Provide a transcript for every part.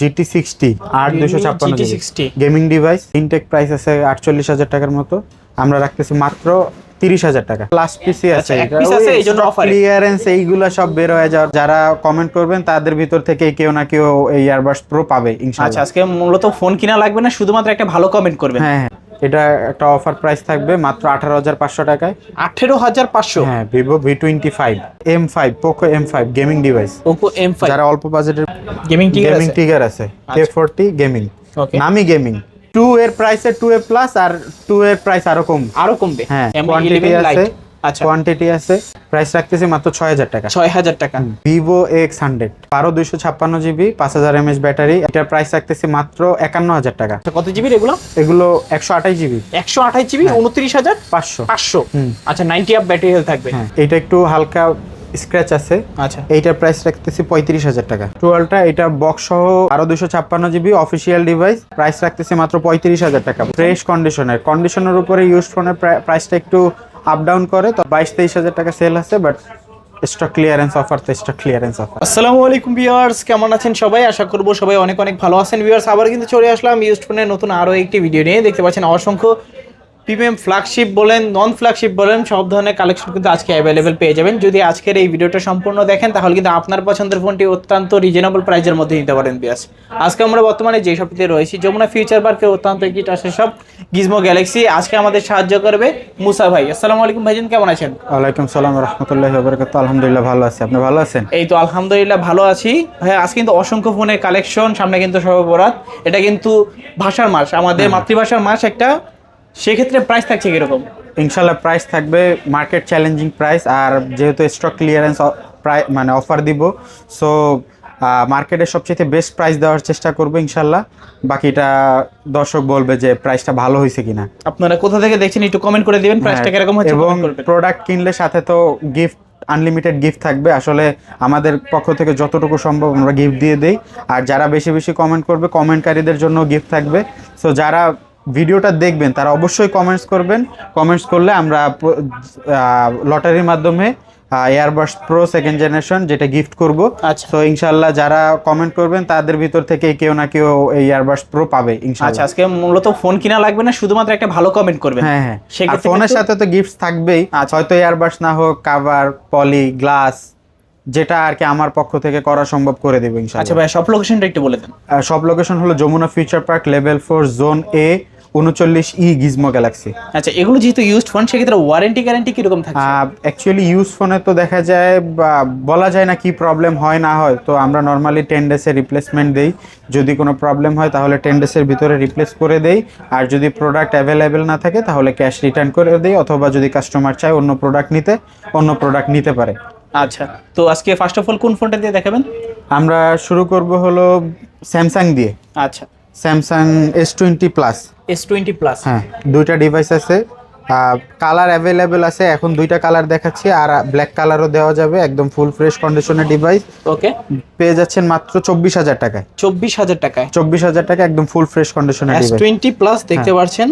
GT sixty আর দুশো ছাপ্পান্ন gaming device intact price আছে আটচল্লিশ হাজার টাকার মতো। আমরা রাখতেছি মাত্র তিরিশ হাজার টাকা। প্লাস পিসি আছে। আচ্ছা, piece আছে। ক্লিয়ারেন্স এইগুলো সব বের হয়ে যাওয়ার যারা কমেন্ট করবেন তাদের ভিতর থেকে কেউ না কেউ এই এয়ারবাস প্রো পাবে আচ্ছা আজকে মূলত ফোন কিনা লাগবে না শুধুমাত্র একটা ভালো কমেন্ট করবেন। হ্যাঁ হ্যাঁ। এটা একটা অফার প্রাইস থাকবে মাত্র আঠারো হাজার পাঁচশো টাকায়। আঠেরো হাজার পাঁচশো? হ্যাঁ Vivo V twenty five M five Poco M five gaming device Poco M five যারা অল্প বাজেটের গেমিং গেমিং টিগার আছে? K forty gaming. নামি গেমিং টু এর প্রাইসে টু এ প্লাস আর টু এর প্রাইস আরও কম। আরও কমবে? হ্যাঁ M11 কোয়ান্টিটি আছে। আচ্ছা। কোয়ান্টিটি আছে প্রাইস রাখতেছি মাত্র ছয় হাজার টাকা। ছয় হাজার টাকা। ভিভো এক্স হান্ড্রেড বারো দুইশো ছাপ্পান্ন জিবি পাঁচ হাজার এমএচ ব্যাটারি এটার প্রাইস রাখতেছি মাত্র একান্ন হাজার টাকা। আচ্ছা, কত জিবির এগুলো? এগুলো একশো আঠাশ জিবি একশো আঠাশ জিবি হ্যাঁ। উনত্রিশ হাজার? পাঁচশো। পাঁচশো। আচ্ছা নাইনটি আপ ব্যাটারি হেলথ থাকবে। হ্যাঁ এটা একটু হালকা স্ক্র্যাচ আছে। আচ্ছা। এইটার প্রাইস রাখতেছি পঁয়ত্রিশ হাজার টাকা। টুয়েলটা এটা বক্স সহ আরও দুশো ছাপ্পান্ন জিবি অফিসিয়াল ডিভাইস প্রাইস রাখতেছি মাত্র পঁয়ত্রিশ হাজার টাকা। ফ্রেশ কন্ডিশনের কন্ডিশনের উপরে ইউজ ফোনের প্রাইসটা একটু আপ ডাউন করে, তো বাইশ, তেইশ হাজার টাকা সেল আছে বাট স্টক ক্লিয়ারেন্স অফার তো স্টক ক্লিয়ারেন্স অফার আসসালামু আলাইকুম ভিউয়ার্স কেমন আছেন সবাই? আশা করব সবাই অনেক অনেক ভালো আছেন। ভিউয়ার্স আবার কিন্তু চলে আসলাম ইউজ ফোনের নতুন আরও একটি ভিডিও নিয়ে। দেখতে পাচ্ছেন অসংখ্য প্রিমিয়াম ফ্ল্যাগশিপ বলেন নন ফ্ল্যাগশিপ বলেন সব ধরনের কালেকশন কিন্তু আজকে অ্যাভেলেবেল পেয়ে যাবেন। যদি আজকের এই ভিডিওটা সম্পূর্ণ দেখেন তাহলে কিন্তু আপনার পছন্দের ফোনটি অত্যন্ত রিজনেবল প্রাইসের মধ্যে নিতে পারেন বিয়াস। আজকে আমরা বর্তমানে যে শপটিতে রয়েছি যমুনা ফিউচার পার্কের অত্যন্ত একটি টাসের সব গিজমো গ্যালাক্সি আজকে আমাদের সাহায্য করবে মুসা ভাই। আসসালামু আলাইকুম ভাইজান কেমন আছেন? ওয়ালাইকুম সালাম রহমতুল্লাহ বরকাত আলহামদুলিল্লাহ ভালো আছি। আপনি ভালো আছেন? এই তো আলহামদুলিল্লাহ ভালো আছি। ভাই আজকে কিন্তু অসংখ্য ফোনের কালেকশন সামনে কিন্তু সর্বরাত এটা কিন্তু ভাষার মাস আমাদের মাতৃভাষার মাস একটা সেক্ষেত্রে প্রাইস থাকছে কীরকম? ইনশাল্লাহ প্রাইস থাকবে মার্কেট চ্যালেঞ্জিং প্রাইস আর যেহেতু স্টক ক্লিয়ারেন্স প্রায় মানে অফার দিব সো মার্কেটে সবচেয়ে বেস্ট প্রাইস দেওয়ার চেষ্টা করব ইনশাল্লাহ। বাকিটা দর্শক বলবে যে প্রাইসটা ভালো হয়েছে কিনা। আপনারা কোথা থেকে দেখছেন একটু কমেন্ট করে দিবেন প্রাইসটা কীরকম হচ্ছে হ্যাঁ, এবং প্রোডাক্ট কিনলে সাথে তো গিফট আনলিমিটেড গিফট থাকবে। আসলে আমাদের পক্ষ থেকে যতটুকু সম্ভব আমরা গিফট দিয়ে দেই। আর যারা বেশি বেশি কমেন্ট করবে কমেন্টকারীদের জন্য গিফট থাকবে। সো যারা ভিডিওটা দেখবেন তারা অবশ্যই কমেন্টস করবেন। কমেন্টস করলে আমরা লটারির মাধ্যমে এয়ারবাস প্রো সেকেন্ড জেনারেশন যেটা গিফট করব। আচ্ছা। তো ইনশাল্লাহ যারা কমেন্ট করবেন তাদের ভিতর থেকে কেউ না কেউ এই এয়ারবাস প্রো পাবে আচ্ছা আজকে মূলত ফোন কিনা লাগবে না শুধুমাত্র একটা ভালো কমেন্ট করবেন। হ্যাঁ হ্যাঁ। ফোনের সাথে তো গিফট থাকবেই। আচ্ছা। হয়তো এয়ারবাস না হোক কাভার পলি গ্লাস যেটা আর কি আমার পক্ষ থেকে করা সম্ভব করে দেবো আচ্ছা ভাই সব লোকেশনটা একটু বলে দেন। সব লোকেশন হলো Jamuna future park level four zone A উনচল্লিশ ই গিজমো গ্যালাক্সি। আচ্ছা এগুলো যেহেতু ইউজড ফোন সেক্ষেত্রে ওয়ারেন্টি গ্যারান্টি কীরকম থাকছে? অ্যাকচুয়ালি ইউজ ফোনে তো দেখা যায় বা বলা যায় না কি প্রবলেম হয় না হয়। তো আমরা নর্মালি টেন ডেসের রিপ্লেসমেন্ট দেই। যদি কোনো প্রবলেম হয় তাহলে টেন ডেসের ভিতরে রিপ্লেস করে দেই। আর যদি প্রোডাক্ট অ্যাভেলেবেল না থাকে তাহলে ক্যাশ রিটার্ন করে দেই। অথবা যদি কাস্টমার চায় অন্য প্রোডাক্ট নিতে অন্য প্রোডাক্ট নিতে পারে। আচ্ছা তো আজকে ফার্স্ট অফ অল কোন ফোনটা দিয়ে দেখাবেন? আমরা শুরু করব হলো স্যামসাং দিয়ে। আচ্ছা Samsung S twenty plus S twenty plus হ্যাঁ দুইটা ডিভাইস আছে। কালার অ্যাভেলেবেল আছে। এখন দুইটা কালার দেখাচ্ছি। আর ব্ল্যাক কালারও দেওয়া যাবে। একদম ফুল ফ্রেশ কন্ডিশনের ডিভাইস ওকে পেয়ে যাচ্ছেন মাত্র চব্বিশ হাজার টাকায়। চব্বিশ হাজার টাকায়। চব্বিশ হাজার টাকা একদম ফুল ফ্রেশ কন্ডিশনের ডিভাইস টোয়েন্টি প্লাস দেখতে পাচ্ছেন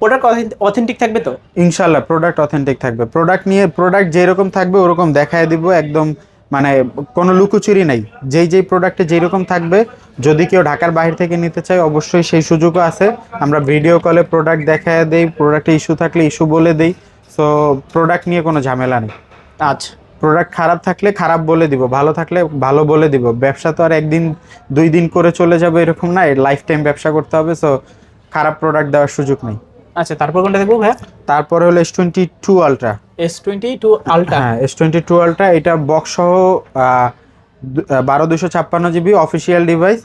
প্রোডাক্ট অথেন্টিক থাকবে তো? ইনশাল্লাহ প্রোডাক্ট অথেন্টিক থাকবে। প্রোডাক্ট নিয়ে প্রোডাক্ট যেরকম থাকবে ওরকম দেখায় দিব। একদম মানে কোনো লুকোচুরি নাই। যেই যেই প্রোডাক্টে যেরকম থাকবে যদি কেউ ঢাকার বাইরে থেকে নিতে চায় অবশ্যই সেই সুযোগও আছে। আমরা ভিডিও কলে প্রোডাক্ট দেখায় দেই প্রোডাক্টে ইস্যু থাকলে ইস্যু বলে দেই। সো প্রোডাক্ট নিয়ে কোনো ঝামেলা নেই। আচ্ছা। প্রোডাক্ট খারাপ থাকলে খারাপ বলে দিব ভালো থাকলে ভালো বলে দিব। ব্যবসা তো আর একদিন দুই দিন করে চলে যাবে এরকম না লাইফ টাইম ব্যবসা করতে হবে। সো খারাপ প্রোডাক্ট দেওয়ার সুযোগ নেই। আচ্ছা তারপর কোনটা দেখব ভাইয়া? তারপরে হলো S twenty two ultra S twenty two ultra হ্যাঁ এস টোয়েন্টি টু আলট্রা এটা বক্স সহ বারো দুশো ছাপ্পান্ন জিবি অফিসিয়াল ডিভাইস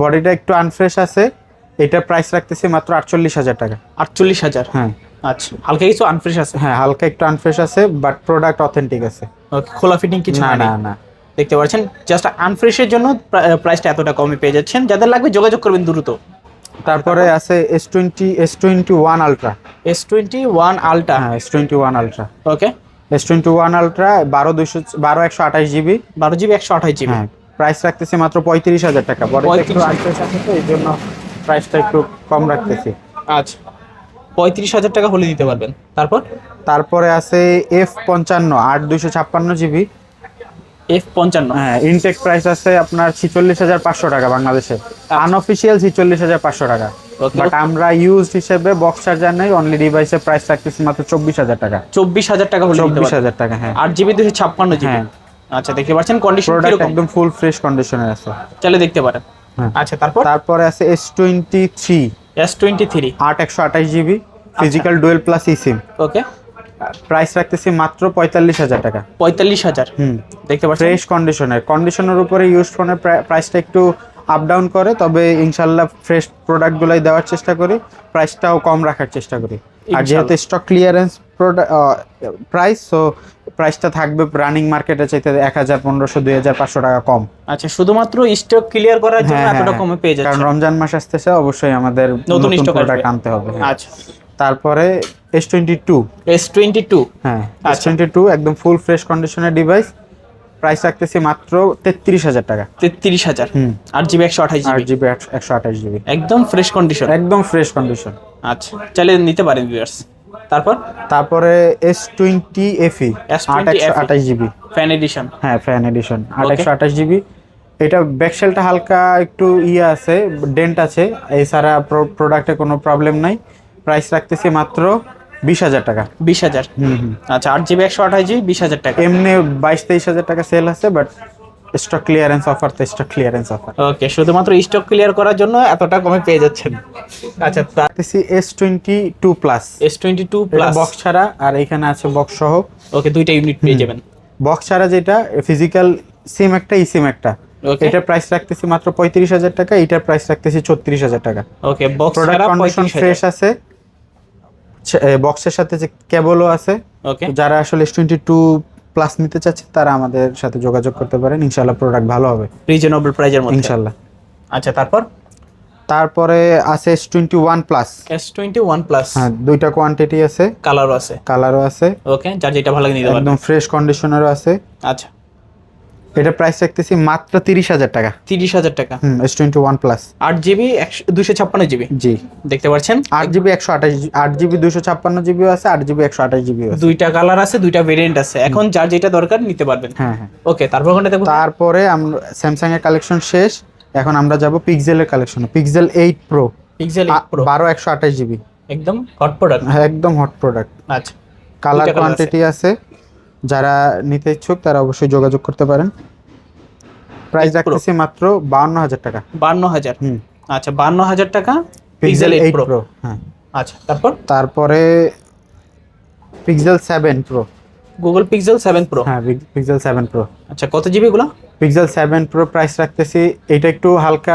বডিটা একটু আনফ্রেশ আছে। এটার প্রাইস রাখতেছি মাত্র আটচল্লিশ হাজার টাকা। আটচল্লিশ হাজার? হ্যাঁ। আচ্ছা হালকা কিছু আনফ্রেশ আছে? হ্যাঁ হালকা একটু আনফ্রেশ আছে বাট প্রোডাক্ট অথেন্টিক আছে। খোলা ফিটিং কিছু না না না। দেখতে পাচ্ছেন জাস্ট আনফ্রেশের জন্য প্রাইসটা এতটা কমে পেয়ে যাচ্ছেন। যাদের লাগবে যোগাযোগ করবেন দ্রুত। তারপরে আছে S twenty S twenty one ultra S twenty one ultra হ্যাঁ S twenty one ultra okay S twenty one ultra বারো দুশো বারো একশো আঠাশ জিবি। বারো জিবি একশো আঠাশ জিবি। হ্যাঁ প্রাইস রাখতেছি মাত্র পঁয়ত্রিশ হাজার টাকা। বড় একটু 35,000 আনফ্রেশ আছে তো এই জন্য প্রাইসটা একটু কম রাখতেছি। আচ্ছা। পঁয়ত্রিশ হাজার টাকা হলে দিতে পারবেন। তারপর? তারপরে আছে এফ পঞ্চান্ন আট দুইশো ছাপ্পান্ন জিবি। এফ পঞ্চান্ন। হ্যাঁ ইনটেক প্রাইস আছে আপনার ছিচল্লিশ হাজার পাঁচশো টাকা বাংলাদেশে। আনঅফিসিয়াল ছিচল্লিশ হাজার পাঁচশো টাকা. বাট আমরা ইউজড হিসেবে বক্স চার্জার নেই অনলি ডিভাইসের প্রাইস রাখতেছি মাত্র চব্বিশ হাজার টাকা। চব্বিশ হাজার টাকা হলে চব্বিশ হাজার টাকা হ্যাঁ। আট জিবি দুশো ছাপ্পান্ন জিবি হ্যাঁ। আচ্ছা দেখতে পাচ্ছেন কন্ডিশন একদম ফুল ফ্রেশ কন্ডিশনে আছে। চলে দেখতে পারেন। হ্যাঁ। আচ্ছা তারপর? তারপরে আছে S twenty three S twenty three আট একশো আঠাশ GB physical dual plus E SIM okay. Price রাখতেছি মাত্র পঁয়তাল্লিশ হাজার টাকা। পঁয়তাল্লিশ হাজার? হুম। দেখতে পাচ্ছেন? ফ্রেশ কন্ডিশনের কন্ডিশনের উপরে ইউজ ফোনের প্রাইসটা একটু আপ ডাউন করে তবে ইনশাল্লাহ ফ্রেশ প্রোডাক্টগুলোই দেওয়ার চেষ্টা করি প্রাইসটাও কম রাখার চেষ্টা করি। আর যেহেতু স্টক ক্লিয়ারেন্স প্রাইস সো প্রাইসটা থাকবে রানিং মার্কেটে চাইতে এক হাজার পনেরোশো দুই হাজার পাঁচশো টাকা কম। আচ্ছা শুধুমাত্র স্টক ক্লিয়ার করার জন্য হ্যাঁ, এতটা হ্যাঁ, কমে পেয়ে যাচ্ছে? কারণ রমজান মাস আসতেছে অবশ্যই আমাদের নতুন স্টক প্রোডাক্ট আনতে হবে হ্যাঁ। আচ্ছা। তারপরে S twenty two S twenty two হ্যাঁ এস। টোয়েন্টি টু একদম ফুল ফ্রেশ কন্ডিশনের ডিভাইস প্রাইস রাখতেছি মাত্র তেত্রিশ হাজার টাকা। তেত্রিশ হাজার। হুম। আট জিবি একশো আঠাশ আট জিবি একশো আঠাশ জিবি। একদম ফ্রেশ কন্ডিশন একদম ফ্রেশ কন্ডিশন আচ্ছা চাইলে নিতে পারেন ভিউয়ার্স তারপর? তারপরে এস টোয়েন্টি এফি S20 আট একশো আঠাশ জিবি। ফ্যান এডিশন হ্যাঁ ফ্যান এডিশন আট. একশো আঠাশ জিবি। এটা ব্যাকশেলটা হালকা একটু ইয়ে আছে ডেন্ট আছে। এছাড়া প্রোডাক্টে কোনো প্রবলেম নাই। প্রাইস রাখতেছি মাত্র বিশ হাজার টাকা। বিশ হাজার। আচ্ছা আট জিবি একশো আঠাশ জিবি বিশ হাজার টাকা। এমনি বাইশ তেইশ হাজার টাকা সেল আছে বাট স্টক ক্লিয়ারেন্স অফার তো স্টক ক্লিয়ারেন্স অফার ওকে শুধুমাত্র স্টক ক্লিয়ার করার জন্য এতটা কমে পেয়ে যাচ্ছেন। আচ্ছা রাখতেছি S twenty two plus S twenty two plus box ছাড়া আর এখানে আছে বক্স সহ। ওকে দুইটা ইউনিট পেয়ে যাবেন। বক্স ছাড়া যেটা ফিজিক্যাল সিম একটা ই সিম একটা। ওকে এটার প্রাইস রাখতেছি মাত্র পঁয়ত্রিশ হাজার টাকা এটার প্রাইস রাখতেছি ছত্রিশ হাজার টাকা। Okay box product condition fresh আছে। বক্সের সাথে যে কেবলও আছে যারা আসলে এস টোয়েন্টি টু প্লাস নিতে চাচ্ছে তারা আমাদের সাথে যোগাযোগ করতে পারেন। ইনশাল্লাহ প্রোডাক্ট ভালো হবে। রিজনেবল প্রাইজের মধ্যে। ইনশাল্লাহ আচ্ছা তারপর? তারপরে আছে S twenty one plus S twenty one plus হ্যাঁ দুইটা কোয়ান্টিটি আছে। কালারও আছে। কালারও আছে। ওকে যার যেটা ভালো লাগে নিতে পারবেন। একদম ফ্রেশ কন্ডিশনারও আছে। আচ্ছা। এটা প্রাইস রাখতেছি মাত্র তিরিশ হাজার টাকা। তিরিশ হাজার টাকা। হুম এস টোয়েন্টি ওয়ান প্লাস আট জিবি দুশো ছাপ্পান্ন জিবি জি। দেখতে পাচ্ছেন? আট জিবি একশো আঠাশ আট জিবি দুশো ছাপ্পান্ন জিবিও আছে আট জিবি একশো আঠাশ আছে। দুইটা কালার আছে দুইটা ভেরিয়েন্ট আছে। এখন যার যেটা দরকার নিতে পারবেন। হ্যাঁ হ্যাঁ। ওকে তারপর ওখানে দেখো তারপরে আমরা স্যামসাং এর কালেকশন শেষ। এখন আমরা যাব পিক্সেলের কালেকশনে Pixel eight pro Pixel pro বারো একশো আঠাশ জিবি একদম হট প্রোডাক্ট হ্যাঁ একদম হট প্রোডাক্ট আচ্ছা। কালার কোয়ান্টিটি আছে। যারা নিতে ইচ্ছুক তারা অবশ্যই যোগাযোগ করতে পারেন। প্রাইস রাখতেছি মাত্র বাউন্ন হাজার টাকা। বান্ন হাজার? হুম। আচ্ছা বান্ন হাজার টাকা পিক্সেল এইট প্রো হ্যাঁ। আচ্ছা তারপর? তারপরে Pixel seven pro Google Pixel seven pro হ্যাঁ পিক্সেল সেভেন প্রো আচ্ছা কত জিবি গুলো পিক্সেল সেভেন প্রো প্রাইস রাখতেছি এইটা একটু হালকা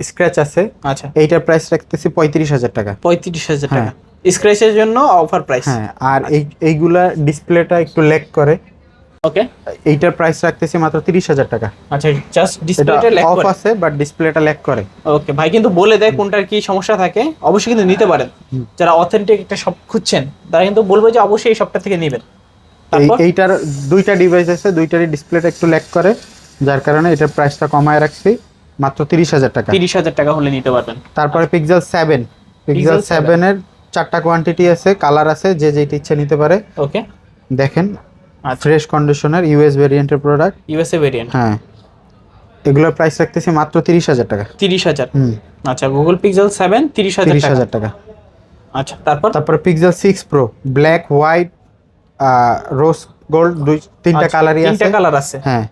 স্ক্র্যাচ আছে। আচ্ছা। এইটার প্রাইস রাখতেছি পঁয়ত্রিশ হাজার টাকা। পঁয়ত্রিশ হাজার টাকা। হ্যাঁ। স্ক্র্যাচের জন্য অফার প্রাইস হ্যাঁ আর এই এইগুলা ডিসপ্লেটা একটু লেক করে। ওকে এইটার প্রাইস রাখতেছি মাত্র তিরিশ হাজার টাকা। আচ্ছা জাস্ট ডিসপ্লেটা ল্যাগ অফ আছে বাট ডিসপ্লেটা লেক করে। ওকে ভাই কিন্তু বলে দেয় কোনটার কি সমস্যা থাকে। অবশ্যই কিন্তু নিতে পারেন। যারা অথেন্টিক একটা শপ খুঁজছেন তারা কিন্তু বলবে যে অবশ্যই এই শপটা থেকে নেবেন। এইটার দুইটা ডিভাইস আছে দুইটারই ডিসপ্লেটা একটু ল্যাক করে যার কারণে এটার প্রাইসটা কমায় রাখছি মাত্র তিরিশ হাজার টাকা। তিরিশ হাজার টাকা হলে নিতে পারবেন। তারপরে পিক্সেল সেভেন পিক্সেল Pixel 7 সেভেনের চারটা কোয়ান্টিটি আছে কালার আছে যে যেটা ইচ্ছে নিতে পারে। ওকে দেখেন আচ্ছা। ফ্রেশ কন্ডিশনের ইউএস ভেরিয়েন্টের প্রোডাক্ট ইউএসএ ভেরিয়েন্ট হ্যাঁ। এগুলোর প্রাইস রাখতেছি মাত্র তিরিশ হাজার টাকা। তিরিশ হাজার। হুম। আচ্ছা গুগল পিক্সেল সেভেন তিরিশ হাজার তিরিশ হাজার টাকা। আচ্ছা তারপর? তারপরে Pixel six pro black white rose gold দুই তিনটা আচ্ছা, কালারই আছে। তিনটা কালার আছে। হ্যাঁ।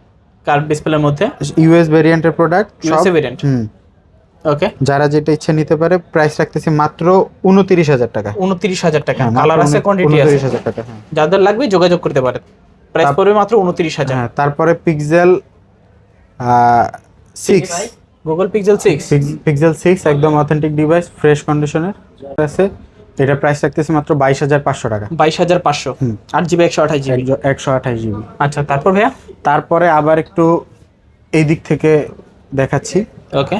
কার ডিসপ্লের মধ্যে? ইউএস ভেরিয়েন্টের প্রোডাক্ট ইউএসএ ভেরিয়েন্ট হুম। ওকে যারা যেটা ইচ্ছে নিতে পারে প্রাইস রাখতেছি মাত্র উনত্রিশ হাজার টাকা। উনত্রিশ হাজার টাকা। হ্যাঁ, কালার মাত্র আছে কোয়ান্টিটি আছে। উনত্রিশ হাজার টাকা হ্যাঁ। যাদের লাগবে যোগাযোগ করতে পারেন। প্রাইস পড়বে মাত্র উনত্রিশ হাজার। হ্যাঁ তারপরে Pixel six Google Pixel six Pixel six একদম অথেন্টিক ডিভাইস ফ্রেশ কন্ডিশনের আছে। এটা প্রাইস রাখতেছি মাত্র বাইশ হাজার পাঁচশো টাকা। বাইশ হাজার পাঁচশো। আট জিবি একশো আঠাশ জিবি? একশো আঠাশ জিবি। আচ্ছা তারপর ভাইয়া? তারপরে আবার একটু এই দিক থেকে দেখাচ্ছি। ওকে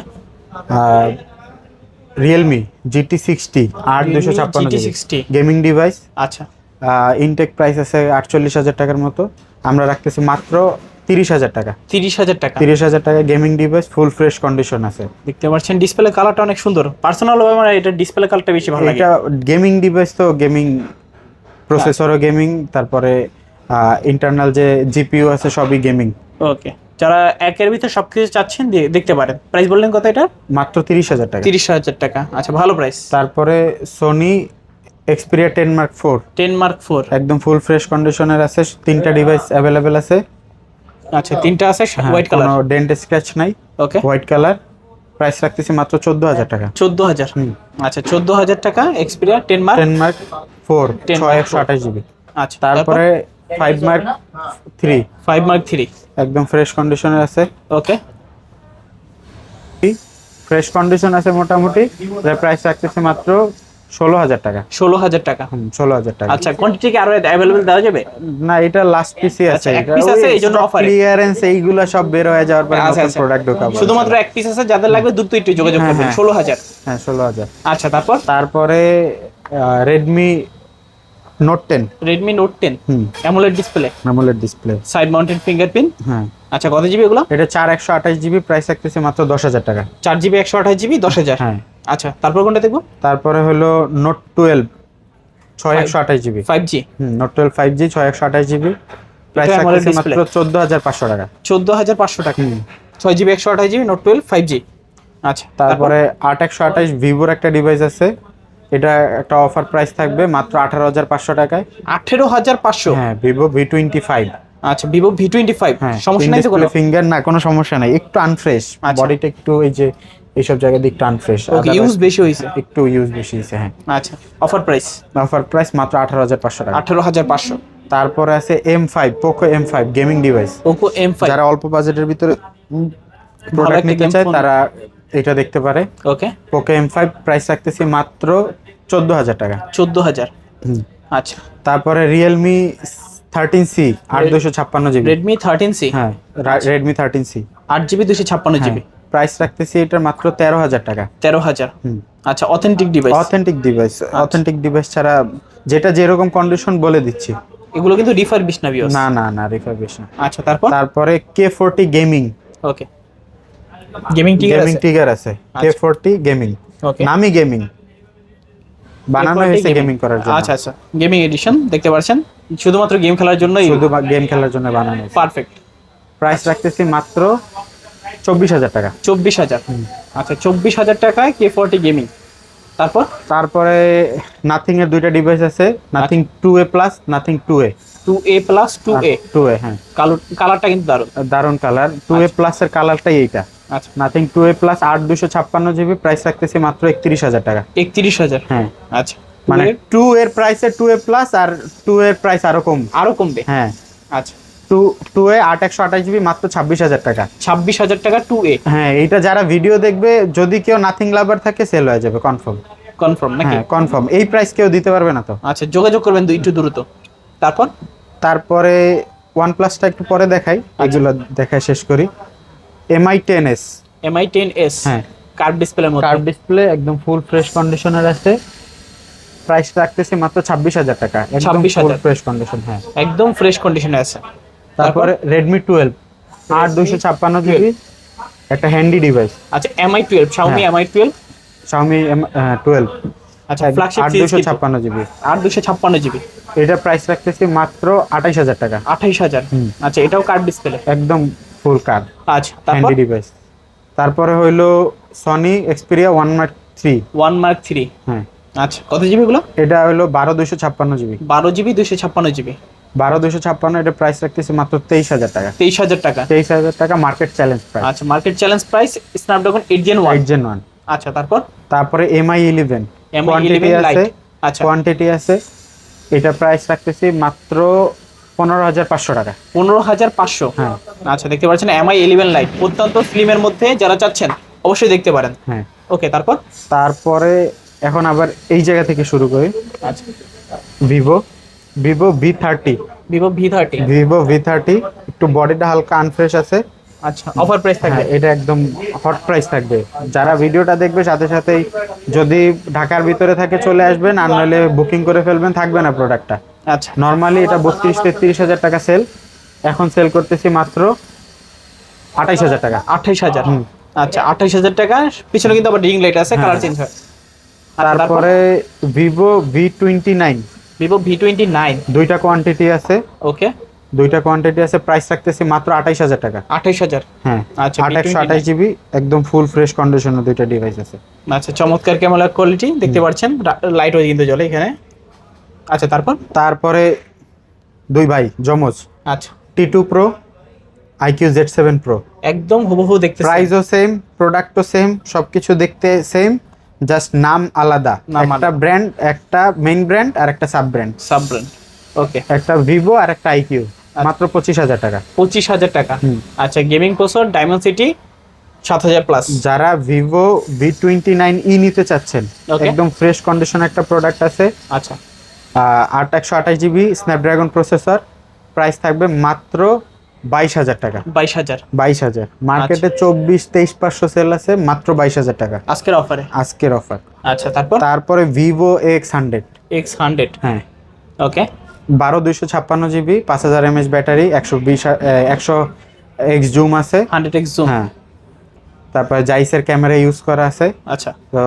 রিয়েলমি জিটি সিক্সটি আট দুশো ছাপ্পান্ন GT60 গেমিং ডিভাইস আচ্ছা। ইনটেক প্রাইস আছে আটচল্লিশ হাজার টাকার মতো। আমরা রাখতেছি মাত্র তিরিশ হাজার টাকা। তিরিশ হাজার টাকা। তিরিশ হাজার টাকা gaming device full fresh condition আছে। দেখতে পাচ্ছেন ডিসপ্লে কালারটা অনেক সুন্দর। পার্সোনাল ভাবে আমার এটা ডিসপ্লে কালারটা বেশি ভালো লাগে। এটা গেমিং ডিভাইস তো গেমিং প্রসেসরও গেমিং তারপরে ইন্টারনাল যে জিপিইউ আছে সবই গেমিং ওকে যারা একের ভিতরে সবকিছু চাচ্ছেন দিয়ে- দেখতে পারেন। প্রাইস বললেন কত এটা? মাত্র তিরিশ হাজার টাকা। তিরিশ হাজার টাকা। আচ্ছা ভালো প্রাইস তারপরে Sony Xperia ten mark four ten mark four একদম ফুল ফ্রেশ কন্ডিশনের আছে তিনটা ডিভাইস অ্যাভেলেবেল আছে। আচ্ছা তিনটা আছে হ্যাঁ, হোয়াইট কালার ডেন্ট স্ক্র্যাচ নাই ওকে হোয়াইট কালার প্রাইস রাখতেছি মাত্র চোদ্দ হাজার টাকা। চোদ্দ হাজার। আচ্ছা চোদ্দ হাজার টাকা Xperia ten mark ten mark four ছয় একশো আঠাশ জিবি আচ্ছা তারপরে? Five mark three five mark three একদম ফ্রেশ কন্ডিশনের আছে। ওকে ফ্রেশ কন্ডিশন আছে মোটামুটি। যার প্রাইস রাখতেছে মাত্র ষোলো হাজার টাকা। ষোলো হাজার টাকা। হুম ষোলো হাজার টাকা। আচ্ছা কোয়ান্টিটি কি আরও অ্যাভেলেবেল দেওয়া যাবে? না এটা লাস্ট পিসি আছে। আচ্ছা, এক piece আছে, এই জন্য এ। ক্লিয়ারেন্স এইগুলা সব বের হয়ে যাওয়ার পরে আচ্ছা, নতুন আচ্ছা। প্রোডাক্ট ঢোকাবো। শুধুমাত্র এক পিস আছে যাদের লাগবে দ্রুত একটু যোগাযোগ হ্যাঁ, করবেন। হ্যাঁ। ষোলো হাজার। হ্যাঁ ষোলো হাজার। আচ্ছা তারপর? তারপরে Redmi Note ten Redmi Note ten AMOLED display আমলের ডিসপ্লে সাইড মাউন্টেড ফিঙ্গারপ্রিন্ট হ্যাঁ। আচ্ছা কত জিবি এগুলো? এটা চার একশো আঠাশ জিবি প্রাইস রাখতেছে মাত্র দশ হাজার টাকা। চার জিবি একশো আঠাশ জিবি দশ হাজার? হ্যাঁ। আচ্ছা তারপর কোনটা দেখব? তারপরে হলো নোট টুয়েলভ ছয় একশো আঠাশ GB five G hmm Note twelve five G ছয় একশো আঠাশ জিবি প্রাইস display। মাত্র চোদ্দ হাজার পাঁচশো টাকা। চোদ্দ হাজার পাঁচশো টাকা। ছয় জিবি একশো আঠাশ GB Note twelve five G আচ্ছা তারপরে আট একশো আঠাশ ভিভোর একটা ডিভাইস আছে। এটা একটা অফার প্রাইস থাকবে মাত্র আঠারো হাজার পাঁচশো টাকায়। আঠেরো হাজার পাঁচশো? হ্যাঁ ভিভো ভি টোয়েন্টি ফাইভ আচ্ছা ভিভো ভি টোয়েন্টি ফাইভ হ্যাঁ সমস্যা নাই তো কোনো? ফিঙ্গার না কোনো সমস্যা নাই একটু আনফ্রেশ আচ্ছা। বডিটা একটু এই যে এইসব জায়গায় দিয়ে একটু আনফ্রেশ ওকে ইউজ বেশি হয়েছে? একটু ইউজ বেশি হয়েছে হ্যাঁ। আচ্ছা অফার প্রাইস অফার প্রাইস মাত্র আঠারো হাজার পাঁচশো টাকা। আঠেরো হাজার পাঁচশো। তারপরে আছে M five Poco M five gaming device Oppo M five যারা অল্প বাজেটের ভিতরে প্রোডাক্ট নিতে চায় তারা এটা দেখতে পারে। Okay. Poco M five price রাখতেছি মাত্র চোদ্দ হাজার টাকা। চোদ্দ হাজার। আচ্ছা। তারপরে রিয়েলমি থার্টিন সি আট দুশো ছাপ্পান্ন জিবি। রেডমি থার্টিন সি হ্যাঁ রেডমি থার্টিন সি আট জিবি দুশো ছাপ্পান্ন জিবি? প্রাইস রাখতেছি এটা মাত্র তেরো হাজার টাকা। তেরো হাজার আচ্ছা authentic device authentic device. Authentic device ছাড়া যেটা যেরকম কন্ডিশন বলে দিচ্ছি। এগুলো কিন্তু রিফার বিশ না ভিউয়ার্স না না না আচ্ছা তারপর? তারপরে K forty gaming okay. Gaming ঠিক গেমিং টিগার আছে। কে ফোরটি গেমিং ওকে নামি গেমিং বানানো হয়েছে গেমিং করার জন্য। আচ্ছা আচ্ছা। গেমিং এডিশন দেখতে পাচ্ছেন? শুধুমাত্র গেম খেলার জন্যই শুধু গেম খেলার জন্য বানানো হয়েছে। পারফেক্ট প্রাইস রাখতেছি মাত্র চব্বিশ হাজার টাকা। চব্বিশ হাজার। আচ্ছা চব্বিশ হাজার টাকায় কে ফোরটি গেমিং তারপর? তারপরে নাথিং এর দুইটা ডিভাইস আছে। Nothing two A plus Nothing two A two A plus two A two A হ্যাঁ। কালো কালারটা কিন্তু দারুণ। দারুণ কালার টু এ প্লাস এর কালারটাই এইটা। আচ্ছা নাথিং টু এ প্লাস আট দুশো ছাপ্পান্ন জিবি প্রাইস রাখতেছি মাত্র একত্রিশ হাজার টাকা। একত্রিশ হাজার? হ্যাঁ। আচ্ছা। মানে টু এর প্রাইসে টু এ প্লাস আর টু এর প্রাইস আরও কম। আরও কমবে? হ্যাঁ। আচ্ছা। টু টু এ আট একশো আঠাশ জিবি মাত্র ছাব্বিশ হাজার টাকা। ছাব্বিশ হাজার টাকা টু এ হ্যাঁ এইটা যারা ভিডিও দেখবে যদি কেউ নাথিং লাভার থাকে সেল হয়ে যাবে কনফার্ম কনফার্ম নাকি? হ্যাঁ কনফার্ম এই প্রাইস কেউ দিতে পারবে না তো। আচ্ছা যোগাযোগ করবেন দুই একটু দ্রুত। তারপর? তারপরে ওয়ান প্লাসটা একটু পরে দেখাই। এগুলো দেখায় শেষ করি। Mi ten S Mi ten S হ্যাঁ। কার্ভ ডিসপ্লের মধ্যে? কার্ভ ডিসপ্লে একদম ফুল ফ্রেশ কন্ডিশনের আছে। প্রাইস রাখতেছি মাত্র ছাব্বিশ হাজার টাকা। একদম 26,000 ফুল ফ্রেশ কন্ডিশন হ্যাঁ। একদম ফ্রেশ কন্ডিশনে আছে। তারপরে রেডমি টুয়েলভ আট দুইশো ছাপ্পান্ন জিবি একটা হ্যান্ডি ডিভাইস আচ্ছা Mi twelve Xiaomi. Mi twelve Xiaomi twelve আচ্ছা ফ্ল্যাগশিপ আট দুশো ছাপ্পান্ন জিবি আট দুশো ছাপ্পান্ন জিবি এটার প্রাইস রাখতেছি মাত্র আঠাইশ হাজার টাকা। আঠাইশ হাজার। আচ্ছা এটাও কার্ভ ডিসপ্লে একদম ফুল কার আচ্ছা তারপর? হ্যান্ডি ডিভাইস তারপরে হইল Sony Xperia one mark three one mark three হ্যাঁ। আচ্ছা কত জিবি গুলো? এটা হলো বারো দুশো ছাপ্পান্ন জিবি বারো জিবি দুশো ছাপ্পান্ন জিবি বারো দুশো ছাপ্পান্ন এটা প্রাইস রাখতেছি মাত্র তেইশ হাজার টাকা। তেইশ হাজার টাকা। তেইশ হাজার টাকা মার্কেট চ্যালেঞ্জ প্রাইস আচ্ছা market challenge price Snapdragon eight gen one eight gen one আচ্ছা তারপর? তারপরে এমআই ইলেভেন কোয়ান্টিটি আছে আচ্ছা। কোয়ান্টিটি আছে এটা প্রাইস রাখতেছি মাত্র পনেরো হাজার পাঁচশো টাকা। পনেরো হাজার পাঁচশো? হ্যাঁ। আচ্ছা দেখতে পাচ্ছেন এমআই ইলেভেন লাইট। অত্যন্ত স্লিমের মধ্যে যারা চাচ্ছেন অবশ্যই দেখতে পারেন। হ্যাঁ। ওকে তারপর? তারপরে এখন আবার এই জায়গা থেকে শুরু করি। আচ্ছা। Vivo Vivo V thirty Vivo V thirty Vivo V thirty একটু বডিটা হালকা আনফ্রেশ আছে। আচ্ছা অফার প্রাইস থাকবে? হ্যাঁ এটা একদম হট প্রাইস থাকবে। যারা ভিডিওটা দেখবে সাথে সাথেই যদি ঢাকার ভিতরে থাকে চলে আসবেন আর নইলে বুকিং করে ফেলবেন থাকবে না প্রোডাক্টটা আচ্ছা নর্মালি এটা বত্রিশ তেত্রিশ হাজার টাকা সেল এখন সেল করতেছি মাত্র আঠাইশ হাজার টাকা। আঠাইশ হাজার। আচ্ছা আঠাইশ হাজার টাকা। পিছনে কিন্তু আবার রিং লাইট আছে হ্যাঁ। কালার চেঞ্জ হয়। তারপরে? Vivo V twenty nine Vivo V twenty nine দুইটা কোয়ান্টিটি আছে। ওকে দুইটা কোয়ান্টিটি আছে প্রাইস রাখতেছি মাত্র আঠাইশ হাজার টাকা। আঠাইশ হাজার। হ্যাঁ আচ্ছা, আঠাইশশো B29 আঠাইশ জিবি একদম ফুল ফ্রেশ কন্ডিশনের দুইটা ডিভাইস আছে। আচ্ছা চমৎকার ক্যামেরা কোয়ালিটি দেখতে পাচ্ছেন? লাইট ওই কিন্তু জ্বলে এখানে। আচ্ছা তারপর? তারপরে দুই ভাই জমজ আচ্ছা। T two pro iQOO Z seven pro একদম হুবহু দেখতে প্রাইসও সেম প্রোডাক্টও সেম সবকিছু দেখতে সেম জাস্ট নাম আলাদা। একটা ব্র্যান্ড একটা মেইন ব্র্যান্ড আর একটা sub brand sub brand okay একটা ভিভো আর একটা আইকিউ মাত্র পঁচিশ হাজার টাকা। পঁচিশ হাজার টাকা। আচ্ছা গেমিং প্রসেসর ডায়মন্ড সিটি সাত হাজার প্লাস যারা Vivo V twenty nine E নিতে চাচ্ছেন একদম ফ্রেশ কন্ডিশন একটা প্রোডাক্ট আছে। আচ্ছা। আট একশো আঠাশ জিবি স্ন্যাপড্রাগন প্রসেসর প্রাইস থাকবে মাত্র বাইশ হাজার টাকা। বাইশ হাজার। বাইশ হাজার। আচ্ছা। মার্কেটে চব্বিশ তেইশ পাঁচশো সেল আছে মাত্র বাইশ হাজার টাকা। আজকের অফারে আজকের অফার আচ্ছা তারপর? তারপরে Vivo X hundred X hundred হ্যাঁ। ওকে বারো দুইশো ছাপ্পান্ন জিবি পাঁচ হাজার এমএচ ব্যাটারি একশো বিশ একশো এক্স জুম আছে। হান্ড্রেড এক্স জুম হ্যাঁ। তারপরে জাইসের ক্যামেরা ইউজ করা আছে। আচ্ছা। তো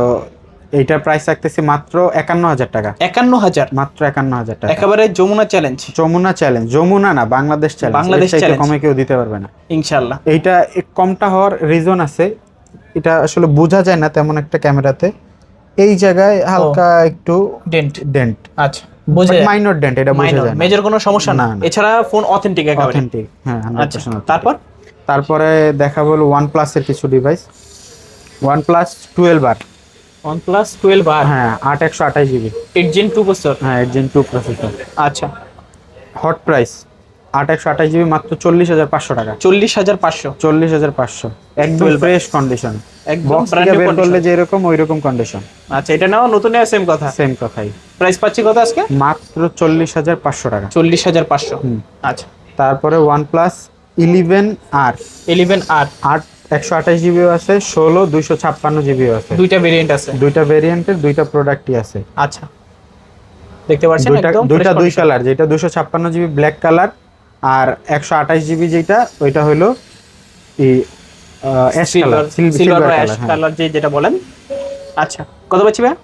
এইটার প্রাইস রাখতেছি মাত্র একান্ন হাজার টাকা। একান্ন হাজার মাত্র একান্ন হাজার টাকা। একেবারে যমুনা চ্যালেঞ্জ যমুনা চ্যালেঞ্জ যমুনা না বাংলাদেশ চ্যালেঞ্জ বাংলাদেশ কমে কেউ দিতে পারবে না। ইনশাল্লাহ এইটা কমটা হওয়ার রিজন আছে। এটা আসলে বোঝা যায় না তেমন একটা ক্যামেরাতে। এই জায়গায় হালকা একটু ডেন্ট ডেন্ট আচ্ছা বুঝে মাইনর ডেন্ট এটা বোঝা যায় মেজর কোনো সমস্যা না। এছাড়া ফোন অথেন্টিক একেবারে। অথেন্টিক হ্যাঁ আচ্ছা তারপর? তারপরে দেখা বলো ওয়ান প্লাসের কিছু device one plus twelve R plus twelve R হ্যাঁ আট একশো আঠাশ জিবি এইট জেন টু প্রসেসর হ্যাঁ এইট জেন টু প্রসেসর আচ্ছা। হট প্রাইস আট একশো আঠাশ জিবি মাত্র চল্লিশ হাজার পাঁচশো টাকা। চল্লিশ হাজার পাঁচশো? চল্লিশ হাজার পাঁচশো। একদম 12 ফ্রেশ কন্ডিশন বক্স থেকে বের করলে condition। যেরকম ওই রকম কন্ডিশন আচ্ছা এটা নাও নতুন সেম কথা? সেম কথাই। প্রাইস পাচ্ছি কত আজকে? মাত্র চল্লিশ হাজার পাঁচশো টাকা। চল্লিশ হাজার পাঁচশো। আচ্ছা। তারপরে one plus eleven R eleven R আট একশো আঠাশ জিবিও আছে ষোলো দুইশো ছাপ্পান্ন জিবিও আছে। দুইটা ভেরিয়েন্ট আছে। দুইটা ভেরিয়েন্টের দুইটা প্রোডাক্টই আছে। আচ্ছা। দেখতে পাচ্ছেন দুইটা একদম দুইটা দুই। কালার যেটা দুইশো ছাপ্পান্ন জিবি ব্ল্যাক কালার আর একশো আঠাশ জিবি যেটা ওইটা হলো সিলভার কালার যে যেটা বলেন। আচ্ছা কত পাচ্ছি ভাই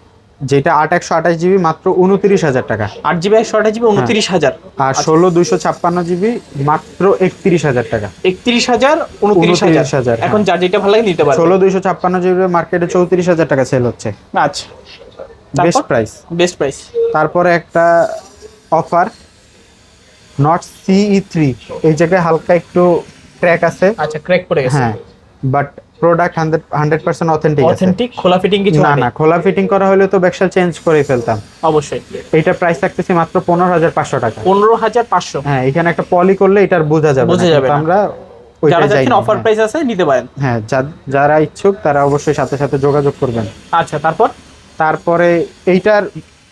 যেটা আট একশো আঠাশ জিবি মাত্র উনত্রিশ হাজার টাকা। আট জিবি একশো আঠাশ জিবি উনত্রিশ হাজার। আর ষোলো দুইশো ছাপ্পান্ন জিবি মাত্র একত্রিশ হাজার টাকা। একত্রিশ হাজার উনত্রিশ 29,000, হাজার। হ্যাঁ। এখন যার যেটা ভালো লাগে নিতে পারবে। ষোলো দুইশো ছাপ্পান্ন জিবি মার্কেটে চৌত্রিশ হাজার টাকা সেল হচ্ছে। আচ্ছা। বেস্ট প্রাইস বেস্ট প্রাইস তারপরে একটা অফার নট সিই থ্রি এই জায়গায় হালকা একটু ট্র্যাক আছে। আচ্ছা ক্র্যাক পড়ে গেছে। হ্যাঁ। But product hundred hundred percent authentic authentic খোলা ফিটিং কিছু না না খোলা ফিটিং করা হলে তো ব্যাকশা চেঞ্জ করে ফেলতাম। অবশ্যই। এইটা প্রাইস থাকতেছে মাত্র পনেরো হাজার পাঁচশো টাকা। পনেরো হাজার পাঁচশো? হ্যাঁ এখানে একটা পলি করলে এটার বোঝা যাবে বোঝা যাবে আমরা যারা যাচ্ছেন অফার প্রাইস আছে নিতে পারেন। হ্যাঁ যারা ইচ্ছুক তারা অবশ্যই সাথে সাথে যোগাযোগ করবেন। আচ্ছা তারপর? তারপরে এইটার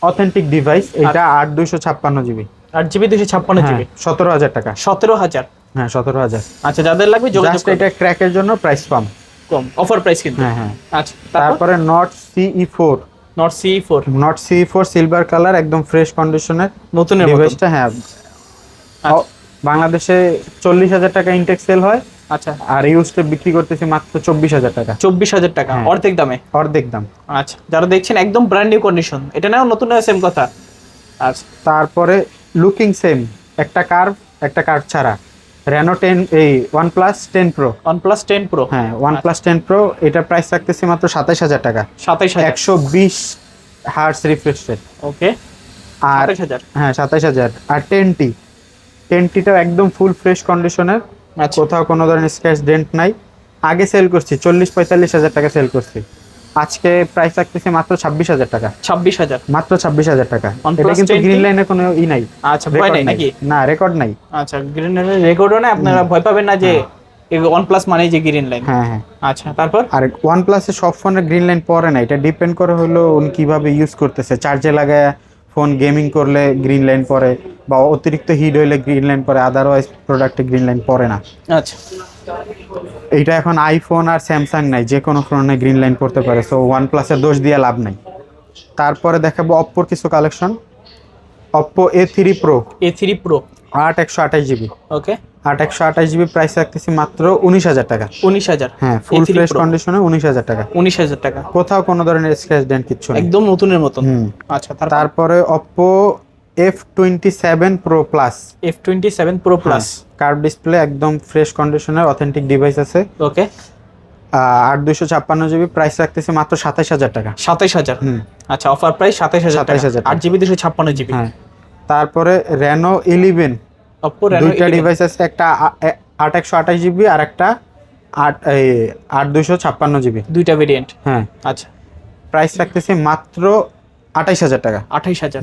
অথেন্টিক ডিভাইস এইটা আট দুইশো ছাপ্পান্ন জিবি আট জিবি দুশো ছাপ্পান্ন জিবি সতেরো হাজার টাকা। সতেরো হাজার। হ্যাঁ সতেরো হাজার। আচ্ছা যাদের লাগবে যোগাযোগ এটা ক্র্যাকের জন্য প্রাইস কম কম অফার প্রাইস কিন্তু। হ্যাঁ হ্যাঁ। আচ্ছা তারপরে? Nord CE four Nord C four Nord CE four silver colour একদম ফ্রেশ কন্ডিশনের নতুনের মতো ডিভাইসটা হ্যাঁ। আচ্ছা। বাংলাদেশে চল্লিশ হাজার টাকা ইনটেক সেল হয়। আচ্ছা। আর ইউজটা বিক্রি করতেছি মাত্র চব্বিশ হাজার টাকা। চব্বিশ হাজার টাকা হ্যাঁ। অর্ধেক দামে? অর্ধেক দাম। আচ্ছা যারা দেখছেন একদম ব্র্যান্ড নিউ কন্ডিশন এটা নাও নতুন সেম কথা। আচ্ছা। তারপরে লুকিং সেম একটা কার্ভ একটা কার্ভ ছাড়া। রেনো টেন এই one plus ten pro one plus ten pro হ্যাঁ ওয়ান প্লাস টেন প্রো এটার প্রাইস থাকতেছে মাত্র সাতাইশ হাজার টাকা। সাতাইশ একশো বিশ হার্স রিফ্রেশ রেট ওকে আর হ্যাঁ সাতাইশ হাজার। আর টেনটি টেনটিটাও একদম ফুল ফ্রেশ কন্ডিশনের কোথাও কোনো ধরনের স্ক্র্যাচ ডেন্ট নাই। আগে সেল করছি চল্লিশ পঁয়তাল্লিশ হাজার টাকা সেল করছি। আজকে প্রাইস থাকতেছে মাত্র ছাব্বিশ হাজার টাকা। ছাব্বিশ হাজার। মাত্র ছাব্বিশ হাজার টাকা। এটা কিন্তু গ্রিন লাইনে কোনো ই নাই। আচ্ছা ভয় নাই নাকি? না রেকর্ড নাই। আচ্ছা গ্রিন লাইনের রেকর্ডও না আপনারা ভয় পাবেন না যে ওয়ান প্লাস মানে যে গ্রিন লাইন হ্যাঁ হ্যাঁ। আচ্ছা তারপর? আর ওয়ান প্লাসে সব ফোনের গ্রিন লাইন পরে না। এটা ডিপেন্ড করে হলো উনি কীভাবে ইউজ করতেছে। চার্জে লাগায় ফোন গেমিং করলে গ্রিন লাইন পরে বা অতিরিক্ত হিট হইলে গ্রিন লাইন পরে আদারওয়াইজ প্রোডাক্টে গ্রিন লাইন পরে না। আচ্ছা। এইটা এখন আইফোন আর স্যামসাং নাই যে কোনো ফোনে গ্রিন লাইন পড়তে পারে সো ওয়ান প্লাসের দোষ দিয়ে লাভ নাই। তারপরে দেখাবো অপ্পোর কিছু collection Oppo A three pro A three pro আট একশো আঠাশ জিবি। ওকে। আট একশো আঠাশ জিবি প্রাইস রাখতেছি মাত্র উনিশ হাজার টাকা। উনিশ হাজার। হ্যাঁ ফুল A3 ফ্রেশ কন্ডিশনে উনিশ হাজার টাকা। উনিশ হাজার টাকা। কোথাও কোনো ধরনের স্ক্র্যাচ ডেন্ট কিচ্ছু একদম নতুনের হুম। আচ্ছা তারপরে? Oppo F twenty seven pro plus F twenty seven pro plus curve display একদম ফ্রেশ কন্ডিশনের অথেন্টিক ডিভাইস আছে। ওকে। আট দুশো ছাপ্পান্ন জিবি প্রাইস রাখতেছে মাত্র সাতাশ হাজার টাকা। সাতাইশ হাজার। হুম। আচ্ছা অফার প্রাইস সাতাইশ হাজার 27,000 টাকা। আট জিবি দুশো ছাপ্পান্ন জিবি। হ্যাঁ। তারপরে রেনো ইলেভেন দুইটা ডিভাইস আছে একটা আট একশো আঠাশ জিবি আর একটা আট এই আট দুশো ছাপ্পান্ন জিবি। দুইটা ভেরিয়েন্ট হ্যাঁ। আচ্ছা। প্রাইস রাখতেছে মাত্র আঠাইশ হাজার টাকা। আঠাইশ হাজার।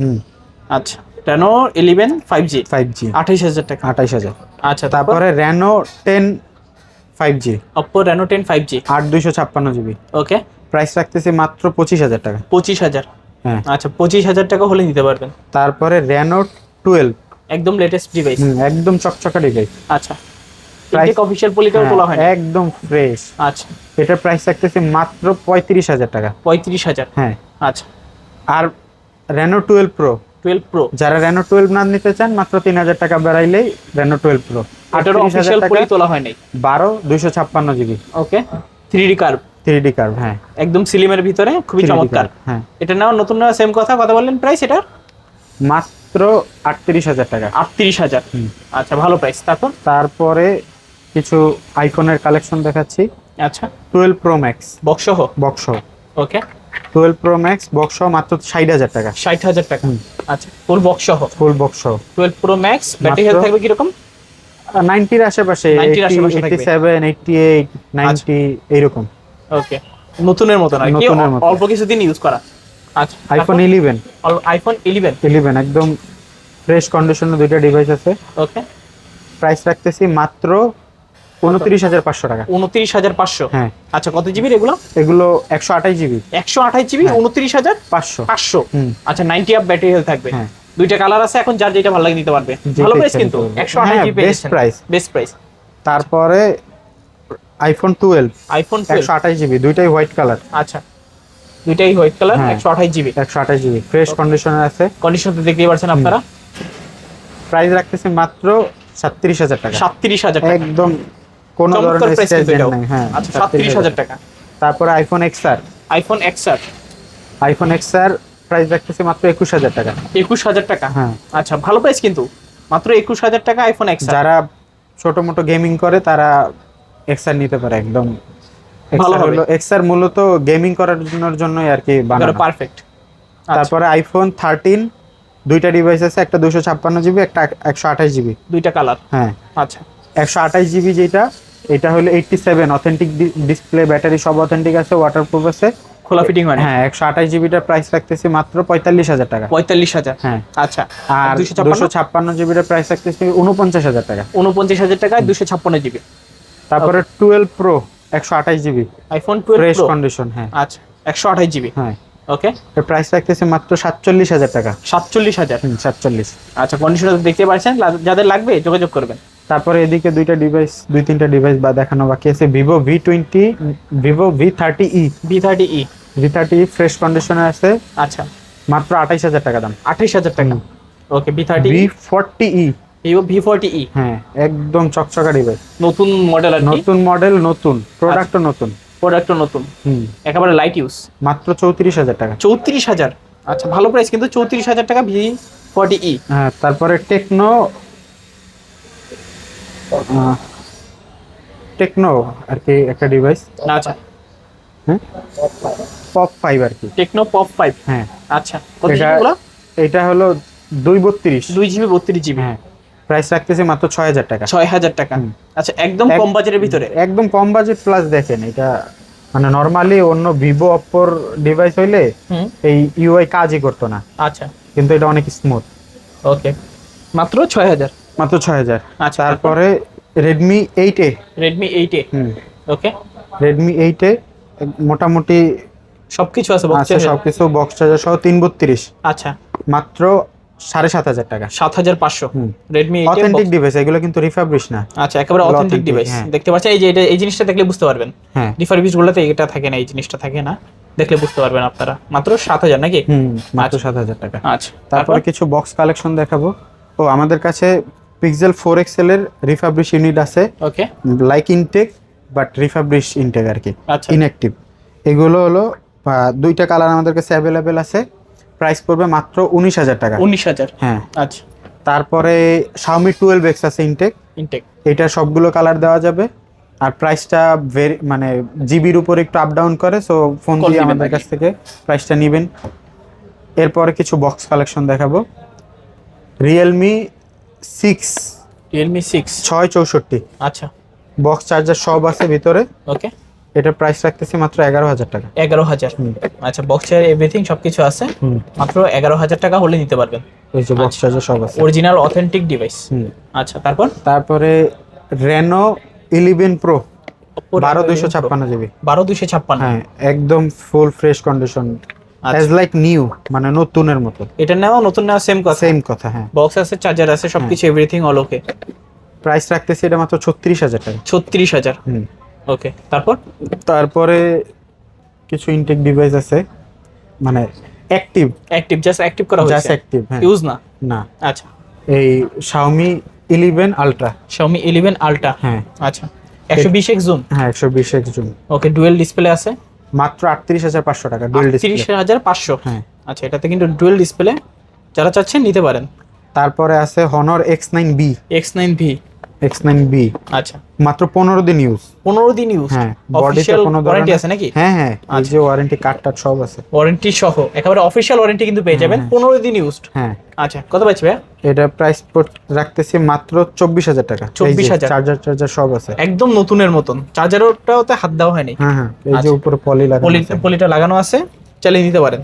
আচ্ছা। Reno eleven five G five G আঠাইশ হাজার টাকা। আঠাইশ হাজার। আচ্ছা তারপরে? Reno ten five G Oppo Reno ten five G আট দুইশো ছাপ্পান্ন জিবি। ওকে প্রাইস রাখতেছে মাত্র পঁচিশ হাজার টাকা। পঁচিশ হাজার। আচ্ছা পঁচিশ হাজার টাকা হলে নিতে পারবেন। তারপরে রেনো টুয়েলভ একদম লেটেস্ট ডিভাইস একদম চকচকা ডিভাইস আচ্ছা। ইনটেক অফিসিয়াল পলিটাও তোলা হয় হ্যাঁ, একদম ফ্রেশ আচ্ছা। এটার প্রাইস রাখতেছে মাত্র পঁয়ত্রিশ হাজার টাকা। পঁয়ত্রিশ হাজার? হ্যাঁ। আচ্ছা। আর Reno twelve pro twelve pro যারা রেনো টুয়েলভ না নিতে চান মাত্র তিন হাজার টাকা বেড়াইলেই রেনো টুয়েলভ প্রো এটারও অফিসিয়াল পলি তোলা হয় নাই? বারো দুইশো ছাপ্পান্ন GB. Okay three D curve three D curve হ্যাঁ একদম সিলিমের ভিতরে খুবই চমৎকার। হ্যাঁ। এটা নেওয়া নতুন নেওয়া সেম কথা কথা বললেন প্রাইস এটার? মাত্র আটত্রিশ হাজার টাকা। আটত্রিশ হাজার। হুম। আচ্ছা ভালো প্রাইস তারপর? তারপরে কিছু আইফোনের কালেকশন দেখাচ্ছি। আচ্ছা। টুয়েলভ প্রো ম্যাক্স বক্স সহ box okay. Twelve pro max box মাত্র ষাট হাজার টাকা। ষাট হাজার টাকা। হুম। আচ্ছা ফুল বক্স সহ full box twelve pro max battery health মাত্র- থাকবে নাইনটির আশেপাশে 90 র আশেপাশে এইটটি থাকবে। সেভেন এইটটি এইট নাইনটি এইরকম। ওকে নতুনের মতন আর কি মতো। অল্প কিছুদিন ইউজ করা। আচ্ছা iPhone eleven iPhone eleven eleven একদম ফ্রেশ কন্ডিশনের দুইটা ডিভাইস আছে। ওকে প্রাইস রাখতেছি মাত্র উনত্রিশ হাজার পাঁচশো টাকা। উনত্রিশ হাজার পাঁচশো? হ্যাঁ। আচ্ছা কত জিবির এগুলো? এগুলো একশো আঠাশ জিবি একশো আঠাশ জিবি হ্যাঁ। উনত্রিশ হাজার পাঁচশো? পাঁচশো। আচ্ছা নাইনটি আপ ব্যাটারি হেলথ থাকবে। হ্যাঁ। দুইটা কালার আছে এখন যার যেটা ভালো লাগে নিতে পারবে। ভালো প্রাইস কিন্তু একশো আঠাশ GB best price। Best price তারপরে আইফোন টুয়েলভ আইফোন একশো আঠাশ জিবি দুইটাই হোয়াইট কালার আচ্ছা দুইটাই হোয়াইট কালার। একশো আঠাশ জিবি একশো আঠাশ জিবি ফ্রেশ কন্ডিশনের আছে। কন্ডিশন তো দেখতেই পারছেন আপনারা। প্রাইস রাখতেছি মাত্র সাতত্রিশ হাজার টাকা। সাতত্রিশ হাজার টাকা। একদম কোনো ধরনের হ্যাঁ আচ্ছা সাতত্রিশ হাজার টাকা। তারপরে iPhone XR iPhone XR iPhone XR price রাখতেছি মাত্র একুশ হাজার টাকা। একুশ হাজার টাকা? হ্যাঁ। আচ্ছা ভালো প্রাইস কিন্তু। মাত্র একুশ হাজার টাকা আইফোন এক্সআর যারা ছোট মোটো গেমিং করে তারা এক্সআর নিতে পারে একদম ভালো হলো এক্সআর মূলত গেমিং করার জন্য- আর কি বানানো। পারফেক্ট তারপরে আইফোন থার্টিন দুইটা ডিভাইস আছে একটা দুশো ছাপ্পান্ন জিবি একটা একশো আঠাশ জিবি দুইটা কালার হ্যাঁ। আচ্ছা। একশো আঠাশ জিবি যেটা এটা হলো eighty seven authentic display battery সব অথেন্টিক আছে ওয়াটারপ্রুফ আছে। খোলা ফিটিং হয় হ্যাঁ একশো আঠাশ জিবিটার প্রাইস রাখতেছি মাত্র পঁয়তাল্লিশ হাজার টাকা। পঁয়তাল্লিশ হাজার? হ্যাঁ। আচ্ছা। আর দুশো ছাপ্পান্ন? জিবিটার প্রাইস রাখতেছি উনপঞ্চাশ হাজার টাকা। উনপঞ্চাশ হাজার টাকায় দুশো ছাপ্পান্ন জিবি তারপরে টুয়েলভ প্রো একশো আঠাশ GB iPhone twelve fresh pro condition হ্যাঁ। আচ্ছা একশো আঠাশ জিবি হ্যাঁ। ওকে এর প্রাইস রাখতেছি মাত্র সাতচল্লিশ হাজার টাকা। সাতচল্লিশ হাজার? হুম সাতচল্লিশ। আচ্ছা কন্ডিশন দেখতে পাচ্ছেন যাদের লাগবে যোগাযোগ করবেন। তারপরে এদিকে দুইটা ডিভাইস দুই তিনটা ডিভাইস বা দেখানো বাকি আছে Vivo V twenty Vivo V thirty E V thirty E V thirty fresh কন্ডিশনে আছে। আচ্ছা। মাত্র আঠাইশ হাজার টাকা দাম। আঠাইশ হাজার টাকা। Okay V thirty V forty E Vivo V forty E হ্যাঁ একদম চকচকা ডিভাইস নতুন মডেল আর নতুন মডেল নতুন। প্রোডাক্টও নতুন। প্রোডাক্টও নতুন। হুম। একেবারে লাইট ইউজ মাত্র চৌত্রিশ হাজার টাকা। চৌত্রিশ হাজার? আচ্ছা ভালো প্রাইস কিন্তু চৌত্রিশ হাজার টাকা ভি ফর্টি ই হ্যাঁ তারপরে টেকনো টেকনো আর কি একটা ডিভাইস আচ্ছা। হ্যাঁ? পপ ফাইভ আর কি। টেকনো পপ ফাইভ হ্যাঁ। আচ্ছা এটা- এটা হলো দুই বত্রিশ। দুই জিবি বত্রিশ জিবি হ্যাঁ। প্রাইস রাখতেছি মাত্র ছয় হাজার টাকা। ছয় হাজার টাকা। আচ্ছা একদম কম বাজেটের ভিতরে? একদম কম বাজেট প্লাস দেখেন এটা মানে নর্মালি অন্য ভিভো অপ্পোর ডিভাইস হইলে এই ইউআই কাজই করতো না। আচ্ছা। কিন্তু এটা অনেক স্মুথ ওকে মাত্র ছয় হাজার? মাত্র ছয় হাজার। আচ্ছা। তারপরে Redmi eight A Redmi eight A hmm. Okay Redmi eight A মোটামুটি সবকিছু আছে বক্সের সবকিছু বক্স চার্জার সহ তিন বত্রিশ। আচ্ছা। মাত্র সাড়ে সাত হাজার টাকা। সাত হাজার পাঁচশো। হুম। রেডমি অথেন্টিক ডিভাইস এগুলো কিন্তু রিফাবলিশ না। আচ্ছা একেবারে অথেন্টিক ডিভাইস হ্যাঁ। দেখতে পাচ্ছেন এই যে এটা এই জিনিসটা দেখলে বুঝতে পারবেন। হ্যাঁ। রিফারবিশ গুলোতে এটা থাকে না এই জিনিসটা থাকে না। দেখলে বুঝতে পারবেন আপনারা। মাত্র সাত হাজার নাকি? হুম মাত্র সাত হাজার টাকা। আচ্ছা। তারপরে কিছু বক্স কালেকশন দেখাবো। ও আমাদের কাছে পিক্সেল ফোর এক্সেল এর রিফাবলিশ ইউনিট আছে। Okay like intact but refurbish intact আর কি। আচ্ছা। ইনঅ্যাক্টিভ এগুলো হলো দুইটা কালার আমাদের কাছে অ্যাভেলেবেল আছে। প্রাইস পড়বে মাত্র উনিশ হাজার টাকা। উনিশ হাজার। হ্যাঁ। আচ্ছা। তারপরে শাওমি টুয়েলভ এক্স আছে ইনটেক ইনটেক এটা সবগুলো কালার দেওয়া যাবে। আর প্রাইসটা ভেরি মানে জিবির উপর একটু আপ ডাউন করে সো ফোন দিয়ে আমাদের কাছ থেকে প্রাইসটা নেবেন। এরপরে কিছু বক্স কালেকশন দেখাবো। রিয়েলমি সিক্স রিয়েলমি সিক্স ছয় চৌষট্টি। আচ্ছা। বক্স চার্জার সব আছে ভিতরে। ওকে এটার প্রাইস রাখতেছি মাত্র এগারো হাজার টাকা। এগারো হাজার। আচ্ছা বক্সের এভরিথিং সবকিছু আছে। মাত্র এগারো হাজার টাকা হলে নিতে পারবেন। ওই যে বক্স চার্জার সব আছে। অরিজিনাল অথেন্টিক ডিভাইস আচ্ছা তারপর? তারপরে রেনো ইলেভেন প্রো বারো দুইশো ছাপ্পান্ন জিবি। বারো দুইশো ছাপ্পান্ন। হ্যাঁ একদম ফুল ফ্রেশ কন্ডিশন আচ্ছা। অ্যাজ লাইক নিউ মানে নতুনের মতো। এটা নেওয়া নতুন নেওয়া সেম কথা। সেম কথা হ্যাঁ। বক্স আছে চার্জার আছে সবকিছু এভরিথিং অল ওকে প্রাইস রাখতেছি এটা মাত্র ছত্রিশ হাজার টাকা। ছত্রিশ হাজার। হুম। ওকে তারপর? তারপরে কিছু ইনটেক ডিভাইস আছে মানে অ্যাক্টিভ অ্যাক্টিভ জাস্ট অ্যাক্টিভ করা হয়েছে? জাস্ট অ্যাক্টিভ হ্যাঁ। ইউজ না? না। আচ্ছা। এই Xiaomi eleven ultra Xiaomi 11 Ultra? হ্যাঁ। আচ্ছা। একশো বিশ এক্স জুম হ্যাঁ একশো বিশ এক জুম ওকে ডুয়েল ডিসপ্লে আছে? মাত্র আটত্রিশ হাজার পাঁচশো টাকা ডুয়েল ডিসপ্লে হাজার পাঁচশো? হ্যাঁ। আচ্ছা এটাতে কিন্তু ডুয়েল ডিসপ্লে যারা চাচ্ছেন নিতে পারেন। তারপরে আছে X nine B X nine B আচ্ছা। মাত্র পনেরো দিন ইউজ পনেরো দিন ইউজ হ্যাঁ অফিসিয়াল ওয়ারেন্টি আছে নাকি? হ্যাঁ হ্যাঁ এই আচ্ছা। যে ওয়ারেন্টি কার্ড টার্ড সব আছে। ওয়ারেন্টি সহ একেবারে অফিসিয়াল ওয়ারেন্টি কিন্তু পেয়ে যাবেন। হ্যাঁ। পনেরো দিন ইউজড হ্যাঁ। আচ্ছা কত পাচ্ছি ভাই এটা প্রাইস রাখতেছি মাত্র চব্বিশ হাজার টাকা। 24,000 চার্জার চার্জার সব আছে। একদম নতুনের মতন। চার্জারটাও তো হাত দেওয়া হয়নি। হ্যাঁ হ্যাঁ এই যে আচ্ছা। উপরে পলি লাগানো পলি পলিটা লাগানো আছে। চালিয়ে নিতে পারেন।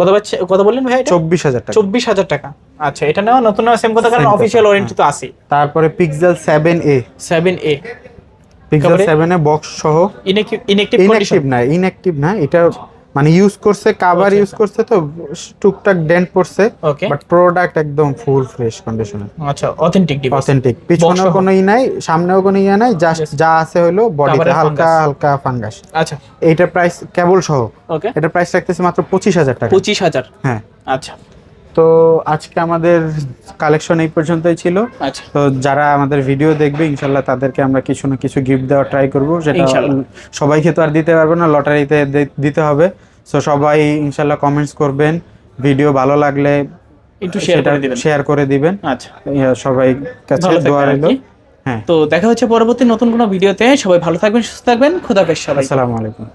কত পাচ্ছে? কত বললেন ভাই এটা? চব্বিশ হাজার টাকা। চব্বিশ হাজার টাকা। আচ্ছা এটা নেওয়া নতুন নেওয়া সেম কথা কারণ অফিসিয়াল ওয়ারেন্টি তো আছে তারপরে Pixel seven A seven A Pixel? Seven A box সহ। ইনএক্টিভ ইনঅ্যাক্টিভ না ইনঅ্যাক্টিভ না এটা মানে ইউজ করছে কাভার ইউজ করছে তো টুকটাক ডেন্ট পড়ছে বাট প্রোডাক্ট একদম ফুল ফ্রেশ কন্ডিশনে আচ্ছা অথেন্টিক অথেন্টিক পিছনে কোনো ই নাই সামনেও কোনো ইয়ে নাই জাস্ট যা আছে হলো বডিতে হালকা হালকা ফাঙ্গাস আচ্ছা। এইটার প্রাইস কেবল সহ। ওকে এটা প্রাইস রাখতেছে মাত্র পঁচিশ হাজার টাকা। পঁচিশ হাজার। হ্যাঁ। আচ্ছা। তো আজকে আমাদের কালেকশন এই পর্যন্তই ছিল। আচ্ছা। তো যারা আমাদের ভিডিও দেখবে ইনশাল্লাহ তাদেরকে আমরা কিছু না কিছু গিফট দেওয়ার ট্রাই করব ইনশাল্লাহ। সবাইকে তো আর দিতে পারব না লটারিতে দিতে হবে। সো সবাই ইনশাল্লাহ কমেন্টস করবেন ভিডিও ভালো লাগলে একটু শেয়ার করে দিবেন। আচ্ছা। সবাই কাছে দোয়া রইল। হ্যাঁ। তো দেখা হচ্ছে পরবর্তী নতুন কোনো ভিডিওতে সবাই ভালো থাকবেন সুস্থ থাকবেন। খুদা সবাই আসসালামু আলাইকুম।